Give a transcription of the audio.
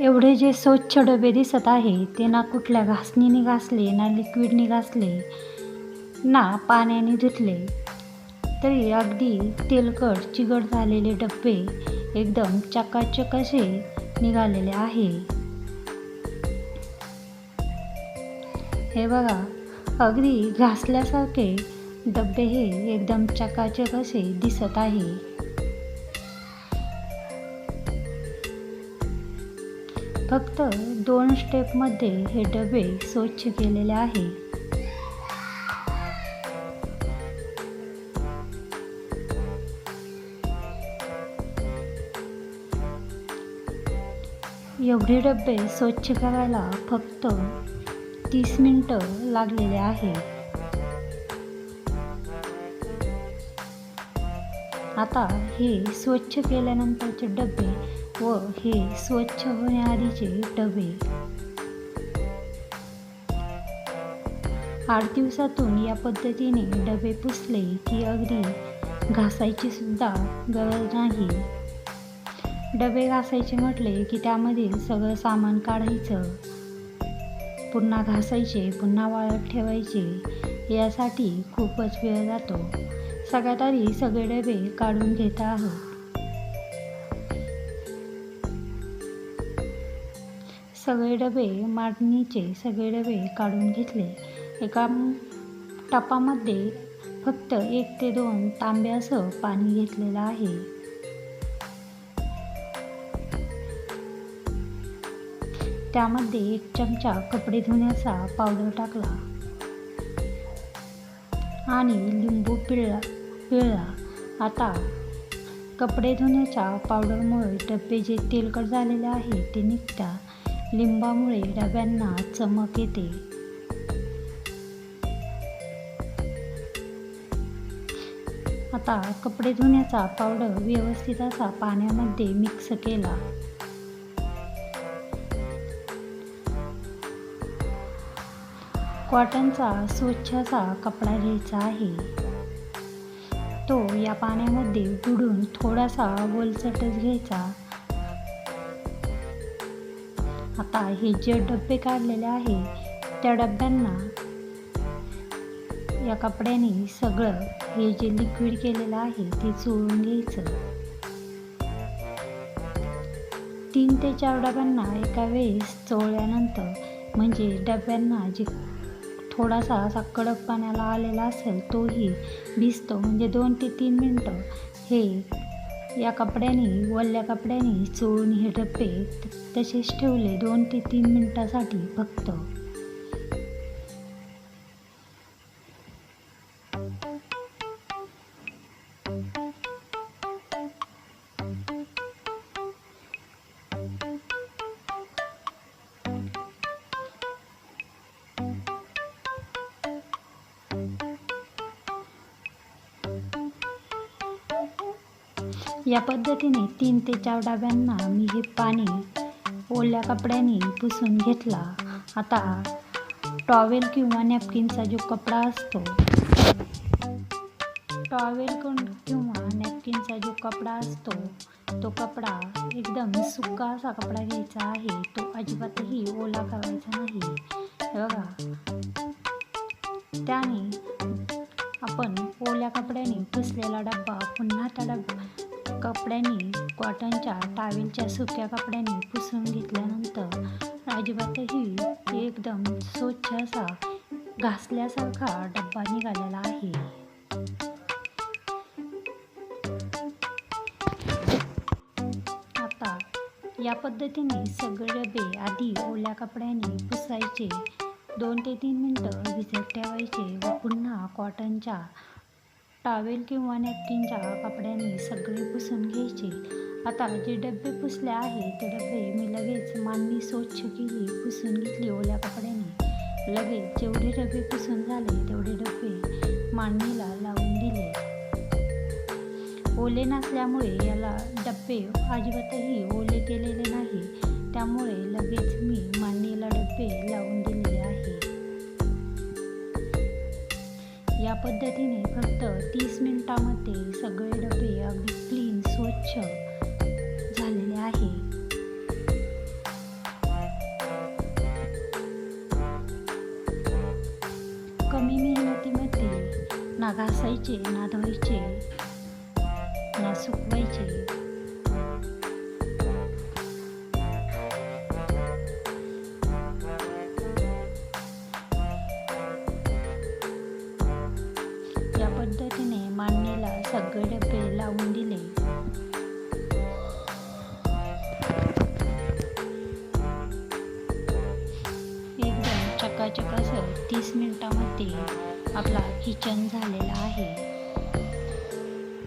एवढे जे स्वच्छ डबे दिसत आहे ते ना कुठल्या घासणीने घासले ना लिक्विडने घासले ना पाण्याने धुतले तरी अगदी तेलकट चिकट झालेले डबे एकदम चकाचक असे निघालेले आहे. हे बघा अगदी घासल्यासारखे डबे हे एकदम चकाचक असे दिसत आहे. फक्त दोन स्टेपमध्ये हे डबे स्वच्छ केलेले आहे. एवढे डबे स्वच्छ करायला फक्त तीस मिनटं लागलेले आहे. आता हे स्वच्छ केल्यानंतरचे डबे व हे स्वच्छ होण्याआधीचे डबे. आठ दिवसातून या पद्धतीने डबे पुसले की अगदी घासायची सुद्धा गरज नाही. डबे घासायचे म्हटले की त्यामधील सगळं सामान काढायचं. पुन्हा घासायचे पुन्हा वाळत ठेवायचे यासाठी खूपच वेळ जातो. सगळ्यात आधी सगळे डबे काढून घेत आहोत. सगळे डबे मांडणीचे सगळे डबे काढून घेतले. एका टपामध्ये फक्त एक ते दोन तांब्यासह पाणी घेतलेलं आहे. त्यामध्ये एक चमचा कपडे धुण्याचा पावडर टाकला आणि लिंबू पिळला पिळला. आता कपडे धुण्याच्या पावडरमुळे डबे जे तेलकट झालेले आहे ते निघतात लिंबामुळे डब्यांना चमक येते. आता कपडे धुण्याचा पावडर व्यवस्थित असा पाण्यामध्ये मिक्स केला. कॉटनचा स्वच्छ असा कपडा घ्यायचा आहे. तो या पाण्यामध्ये बुडून थोडासा ओलचटच घ्यायचा. आता हे जे डबे काढलेले आहे त्या डब्यांना या कपड्याने सगळं हे जे लिक्विड केलेलं आहे ते चोळून घ्यायचं. तीन ते चार डब्यांना एका वेळेस चोळल्यानंतर म्हणजे डब्यांना जे थोडासा असा कडक पाण्याला आलेला असेल तोही भिजतो. म्हणजे दोन ते तीन मिनटं हे या कपड्याने वल्ल्या कपड्याने चोळून हे डबे तसेच ठेवले दोन ते तीन मिनटासाठी फक्त या पद्धतीने तीन ते चार डब्यांना मी हे पाणी ओल्या कपड्याने पुसून घेतला. आता टॉवेल किंवा नॅपकिनचा जो कपडा असतो टॉवेल किंवा नॅपकिनचा जो कपडा असतो तो कपडा एकदम सुका असा कपडा घ्यायचा आहे. तो अजिबातही ओला करायचा नाही. बघा. त्याने आपण ओल्या कपड्याने पुसलेला डब्बा पुन्हा त्या डब्बा कपड्यांनी कॉटनच्या टावेलच्या सुक्या कपड्यांनी पुसून घेतल्यानंतर अजिबातही एकदम स्वच्छ असा घासल्यासारखा डब्बा निघालेला आहे. आता या पद्धतीने सगळे डबे आधी ओल्या कपड्याने पुसायचे. दोन ते तीन मिनटं भिजत ठेवायचे व पुन्हा कॉटनच्या टॉवेल किंवा नॅपकिनच्या कपड्यांनी सगळे पुसून घ्यायचे. आता जे डबे पुसले आहे ते डबे मी लगेच मांडणी स्वच्छ केली पुसून घेतली ओल्या कपड्याने. लगेच जेवढे डबे पुसून झाले तेवढे डबे मांडणीला लावून दिले. ओले नसल्यामुळे याला डबे अजिबातही ओले केलेले नाही. त्यामुळे लगेच मी पद्धतीने फक्त तीस मिनटामध्ये सगळे डबे अगदी क्लीन स्वच्छ झालेले आहे. कमी मेहनतीमध्ये ना घासायचे ना धुवायचे ना सुकवायचे मांडणीला डबे लावून दिले. एकदम चकाचक असं तीस मिनिटामध्ये आपला किचन झालेला आहे.